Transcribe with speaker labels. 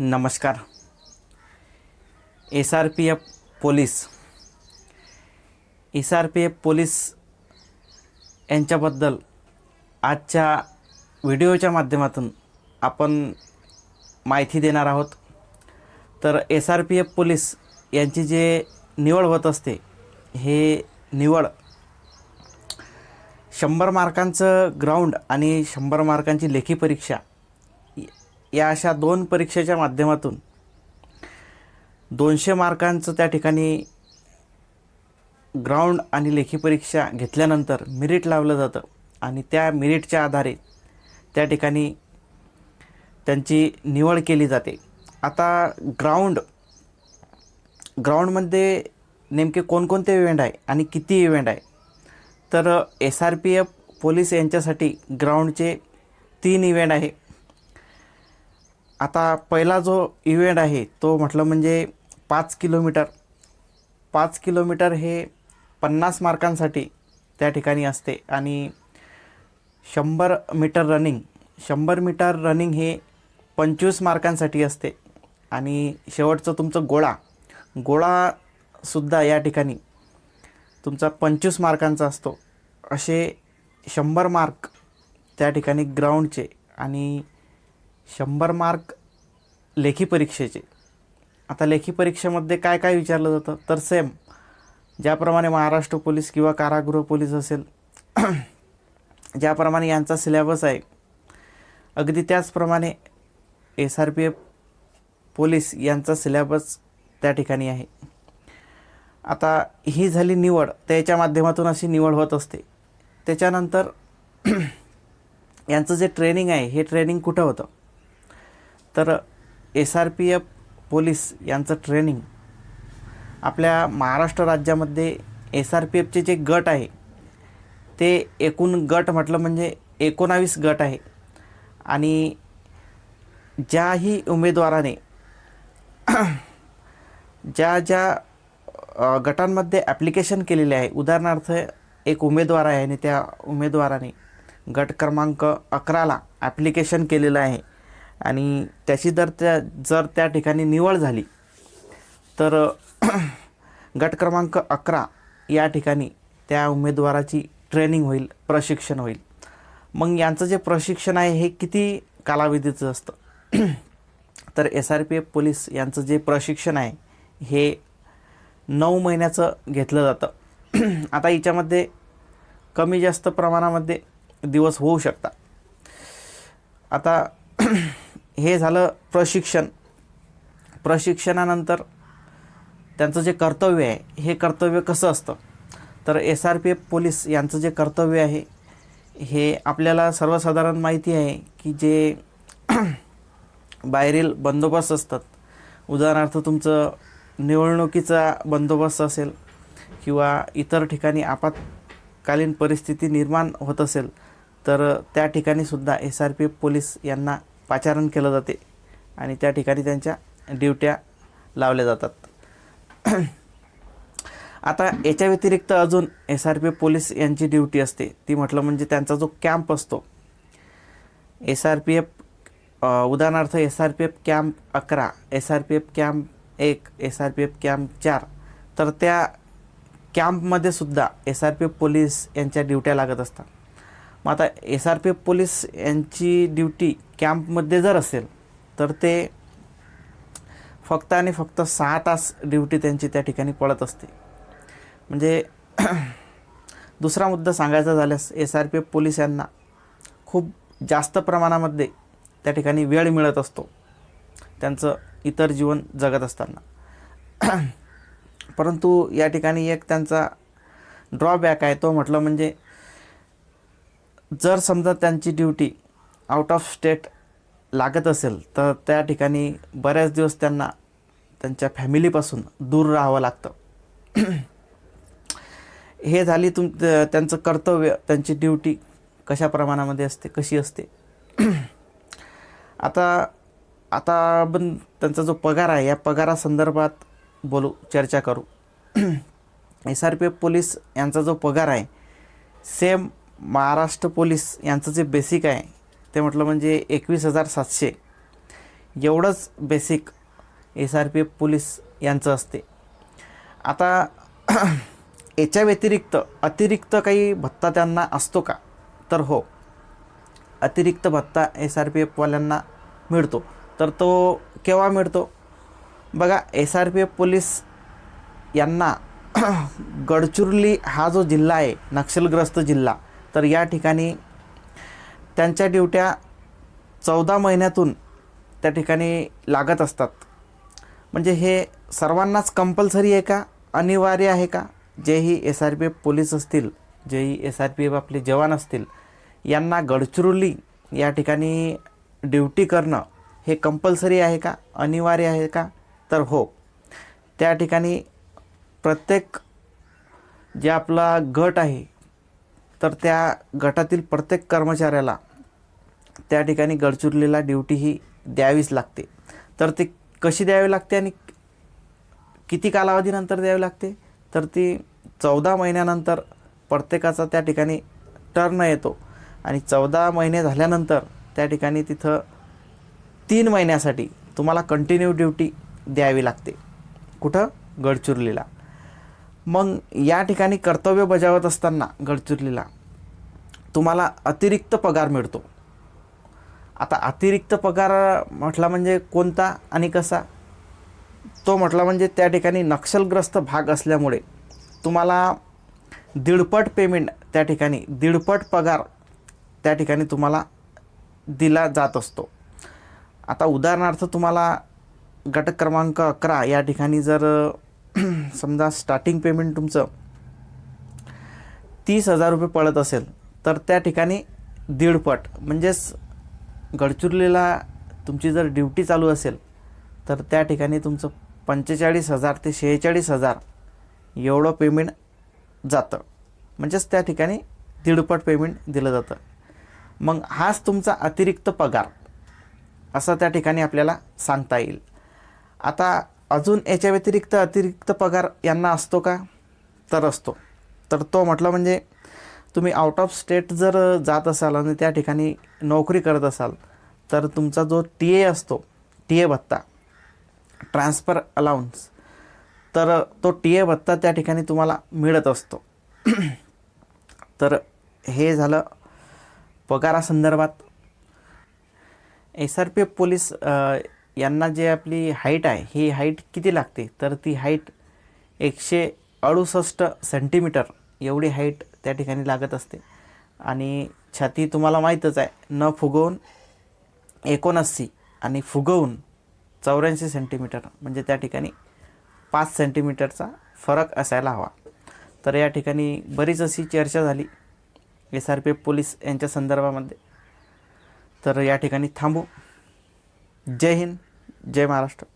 Speaker 1: नमस्कार. S R P F police. S R P F police यांच्याबद्दल आजच्या व्हिडिओच्या माध्यमातून आपण माहिती देणार आहोत. तर S R P F police यांची जे निवड होत असते हे निवड शंभर मार्कांचं ग्राउंड आणि शंभर मार्कांची लेखी परीक्षा या अशा दोन परीक्षेच्या माध्यमातून दोनशे मार्कांचं त्या ठिकाणी ग्राउंड आणि लेखी परीक्षा घेतल्यानंतर मिरिट लावलं जातं. आणि त्या मिरिटच्या आधारे त्या ठिकाणी त्यांची निवड केली जाते. आता ग्राउंड ग्राउंडमध्ये नेमके कोणकोणते इव्हेंट आहे आणि किती इव्हेंट आहे? तर S R P F police यांच्यासाठी ग्राउंडचे तीन इव्हेंट आहे. आता पहिला जो इव्हेंट आहे तो म्हटलं म्हणजे पाच किलोमीटर. पाच किलोमीटर हे पन्नास मार्कांसाठी त्या ठिकाणी असते आणि शंभर मीटर रनिंग शंभर मीटर रनिंग हे पंचवीस मार्कांसाठी असते. आणि शेवटचं तुमचं गोळा गोळासुद्धा या ठिकाणी तुमचा पंचवीस मार्कांचा असतो. असे शंभर मार्क त्या ठिकाणी ग्राउंडचे आणि शंभर मार्क लेखी परीक्षेचे. आता लेखी परीक्षेमध्ये काय काय विचारलं जातं? तर सेम ज्याप्रमाणे महाराष्ट्र पोलीस किंवा कारागृह पोलीस असेल ज्याप्रमाणे यांचा सिलेबस आहे अगदी त्याचप्रमाणे S R P F police यांचा सिलेबस त्या ठिकाणी आहे. आता ही झाली निवड त्याच्या माध्यमातून अशी निवड होत असते. त्याच्यानंतर यांचं जे ट्रेनिंग आहे हे ट्रेनिंग कुठं होतं? तर S R P F police यांचं ट्रेनिंग. आपल्या महाराष्ट्र राज्यामध्ये एस आर पी एफचे जे गट आहे ते एकूण गट म्हटलं म्हणजे एकोणावीस गट आहे. आणि ज्याही उमेदवाराने ज्या ज्या गटांमध्ये ॲप्लिकेशन केलेले आहे उदाहरणार्थ एक उमेदवार आहे आणि त्या उमेदवाराने गट क्रमांक अकराला ॲप्लिकेशन केलेलं आहे. आणि त्याची जर त्या जर त्या ठिकाणी निवड झाली तर गट क्रमांक अकरा या ठिकाणी त्या उमेदवाराची ट्रेनिंग होईल प्रशिक्षण होईल. मग यांचं जे प्रशिक्षण आहे हे किती कालावधीचं असतं? तर S R P F police यांचं जे प्रशिक्षण आहे हे नऊ महिन्याचं घेतलं जातं. आता याच्यामध्ये कमी जास्त प्रमाणामध्ये दिवस होऊ शकतात. आता हे झालं प्रशिक्षण. प्रशिक्षणानंतर त्यांचं जे कर्तव्य आहे हे कर्तव्य कसं असतं? तर S R P F police यांचं जे कर्तव्य आहे हे आपल्याला सर्वसाधारण माहिती आहे की जे बाहेरील बंदोबस्त असतात. उदाहरणार्थ तुमचं निवडणुकीचा बंदोबस्त असेल किंवा इतर ठिकाणी आपत्कालीन परिस्थिती निर्माण होत असेल तर त्या ठिकाणीसुद्धा S R P F police यांना पाचारण केलं जाते आणि त्या ठिकाणी त्यांच्या ड्युट्या लावल्या जातात. आता याच्या व्यतिरिक्त अजून एस आर पी पोलीस यांची ड्युटी असते. ती म्हटलं म्हणजे त्यांचा जो कॅम्प असतो. एस आर पी एफ उदाहरणार्थ S R P F camp अकरा S R P F camp एक S R P F camp चार तर त्या कॅम्पमध्ये सुद्धा S R P F police यांच्या ड्युट्या लागत असतात. मग आता S R P F police यांची ड्युटी कॅम्पमध्ये जर असेल तर ते फक्त आणि फक्त सहा तास ड्युटी त्यांची त्या ठिकाणी पडत असते. म्हणजे दुसरा मुद्दा सांगायचा झाल्यास S R P F police यांना खूप जास्त प्रमाणामध्ये त्या ठिकाणी वेळ मिळत असतो. त्यांचं इतर जीवन जगत असताना. परंतु या ठिकाणी एक त्यांचा ड्रॉबॅक आहे तो म्हटलं म्हणजे जर समजा त्यांची ड्युटी आउट ऑफ स्टेट लागत असेल तर त्या ठिकाणी बऱ्याच दिवस त्यांना त्यांच्या फॅमिलीपासून दूर राहावं लागतं. हे झाली तुम त्यांचं कर्तव्य त्यांची ड्युटी कशा प्रमाणामध्ये असते कशी असते? आता आता आपण त्यांचा जो पगार आहे या पगारासंदर्भात बोलू चर्चा करू. S R P F police यांचा जो पगार आहे सेम महाराष्ट्र पोलीस यांचं जे बेसिक आहे ते म्हटलं म्हणजे एकवीस हजार सातशे. एवढंच basic S R P F police यांचं असते. आता याच्या व्यतिरिक्त अतिरिक्त काही भत्ता त्यांना असतो का? तर हो. अतिरिक्त भत्ता एस आर पी एफवाल्यांना मिळतो. तर तो केव्हा मिळतो? बघा S R P F police यांना गडचिरोली हा जो जिल्हा आहे नक्षलग्रस्त जिल्हा तर या ठिकाणी त्यांच्या ड्युट्या चौदा महिन्यातून त्या ठिकाणी लागत असतात. म्हणजे हे सर्वांनाच कंपल्सरी आहे का? अनिवार्य आहे का? जेही S R P F police असतील जेही एस आर पी एफ आपले जवान असतील यांना गडचिरोली या ठिकाणी ड्युटी करणं हे कंपल्सरी आहे का? अनिवार्य आहे का? तर हो. त्या ठिकाणी प्रत्येक जे आपला गट आहे तर त्या गटातील प्रत्येक कर्मचाऱ्याला त्या ठिकाणी गडचिरोलीला ड्युटी ही द्यावीच लागते. तर ती कशी द्यावी लागते आणि किती कालावधीनंतर द्यावी लागते? तर ती चौदा महिन्यानंतर प्रत्येकाचा त्या ठिकाणी टर्न येतो आणि चौदा महिने झाल्यानंतर त्या ठिकाणी तिथं तीन महिन्यासाठी तुम्हाला कंटिन्यू ड्युटी द्यावी लागते. कुठं? गडचिरोलीला. मग या ठिकाणी कर्तव्य बजावत असताना गडचिरोलीला तुम्हाला अतिरिक्त पगार मिळतो. आता अतिरिक्त पगार म्हटला म्हणजे कोणता आणि कसा? तो म्हटला म्हणजे त्या ठिकाणी नक्षलग्रस्त भाग असल्यामुळे तुम्हाला दीडपट पेमेंट त्या ठिकाणी दीडपट पगार त्या ठिकाणी तुम्हाला दिला जात असतो. आता उदाहरणार्थ तुम्हाला गट क्रमांक अकरा या ठिकाणी जर समजा स्टार्टिंग पेमेंट तुमचं तीस हजार रुपये पडत असेल तर त्या ठिकाणी दीडपट म्हणजेच गडचिरोलीला तुमची जर ड्युटी चालू असेल तर त्या ठिकाणी तुमचं पंचेचाळीस हजार ते शेहेचाळीस हजार एवढं पेमेंट जातं. म्हणजेच त्या ठिकाणी दीडपट पेमेंट दिलं जातं. मग हाच तुमचा अतिरिक्त पगार असं त्या ठिकाणी आपल्याला सांगता येईल. आता अजून याच्या व्यतिरिक्त अतिरिक्त पगार यांना असतो का? तर असतो. तर तो म्हटलं म्हणजे तुम्ही आउट ऑफ स्टेट जर जात असाल आणि त्या ठिकाणी नोकरी करत असाल तर तुमचा जो टी ए असतो टी ए भत्ता ट्रान्सफर अलाउन्स तर तो टी ए भत्ता त्या ठिकाणी तुम्हाला मिळत असतो. तर हे झालं पगारासंदर्भात. S R P F police यांना जे आपली हाईट आहे ही हाईट किती लागते? तर ती हाईट एकशे अडुसष्ट सेंटीमीटर एवढी हाईट त्या ठिकाणी लागत असते. आणि छाती तुम्हाला माहीतच आहे न फुगवून एकोणऐंशी आणि फुगवून चौऱ्याऐंशी सेंटीमीटर म्हणजे त्या ठिकाणी पाच सेंटीमीटरचा फरक असायला हवा. तर या ठिकाणी बरीच अशी चर्चा झाली S R P F police यांच्या संदर्भामध्ये. तर या ठिकाणी थांबू. जय हिंद. जय महाराष्ट्र.